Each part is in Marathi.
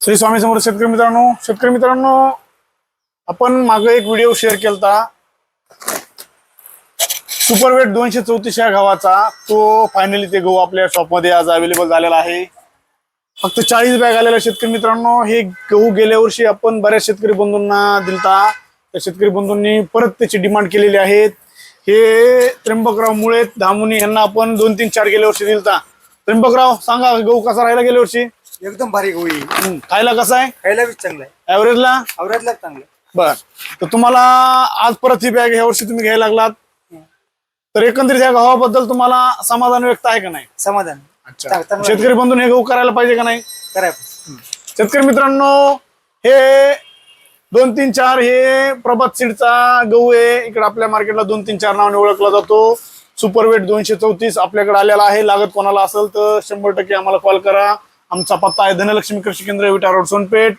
श्री स्वामी समोर शेतकरी मित्रांनो शेतकरी मित्रांनो आपण मागे एक व्हिडिओ शेअर केलता. सुपरवेट दोनशे चौतीस या गव्हाचा तो फायनली ते गहू आपल्या शॉपमध्ये आज अवेलेबल झालेला आहे. फक्त चाळीस बॅग आलेल्या शेतकरी मित्रांनो हे गहू गेल्या वर्षी आपण बऱ्याच शेतकरी बंधूंना दिलता. त्या शेतकरी बंधूंनी परत त्याची डिमांड केलेली आहेत हे त्र्यंबकराव मुळे धामुनी यांना आपण दोन तीन चार गेल्या वर्षी दिलता. त्र्यंबकराव सांगा गहू कसा राहिला गेल्या वर्षी? एकदम भारी होई हम्म, खायला कसा आहे? खायला बी चांगलं आहे. ऍव्हरेजला आवरातला चांगलं आहे. बर. तर तुम्हाला आज परत ही बॅग ह्या वर्षी तुम्ही घ्यायला लागलात. तर एकंदरीत या गव्हाबद्दल तुम्हाला समाधान व्यक्त आहे का नाही? समाधान. चांगलं शेतकरी बंधून हे गहू करायला पाहिजे का नाही? करायचं शेतकरी मित्रांनो हे दोन तीन चार हे प्रभात सीडचा गहू आहे. इकडे आपल्या मार्केटला दोन तीन चार नावाने ओळखला जातो. सुपरवेट दोनशे चौतीस आपल्याकडे आलेला आहे. लागत कोणाला असेल तर शंभर टक्के आम्हाला कॉल करा. आमचा पत्ता आहे धनलक्ष्मी कृषी केंद्र विटा रोड सोनपेठ.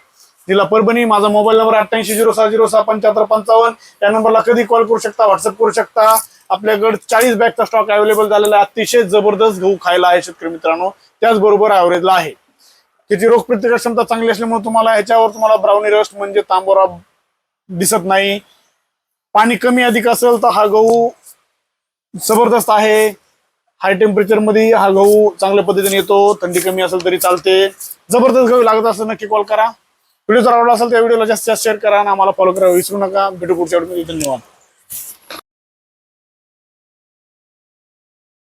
जिल्हा परभणी माझा मोबाईल नंबर अठ्ठ्याऐंशी झिरो सहा झिरो सहा पंच्याहत्तर पंचावन्न. या नंबरला कधी कॉल करू शकता व्हॉट्सअप करू शकता. आपल्याकडे चाळीस बॅगचा स्टॉक अवेलेबल झालेला आहे. अतिशय जबरदस्त गहू खायला आहे शेतकरी मित्रांनो. त्याचबरोबर ॲव्हरेजला आहे. त्याची रोगप्रतिकार क्षमता चांगली असल्यामुळे तुम्हाला ह्याच्यावर तुम्हाला ब्राउनी रस्ट म्हणजे तांबोरा दिसत नाही. पाणी कमी अधिक असेल तर हा गहू जबरदस्त आहे. हाय टेम्परेचरमध्ये हा गहू चांगल्या पद्धतीने येतो. थंडी कमी असेल तरी चालते. जबरदस्त गहू लागत असेल नक्की कॉल करा. व्हिडिओ जर आवडला असेल तर व्हिडिओला जास्तीत जास्त शेअर करा आणि आम्हाला फॉलो करा विसरू नका. भेटू पुढच्या व्हिडिओमध्ये धन्यवाद.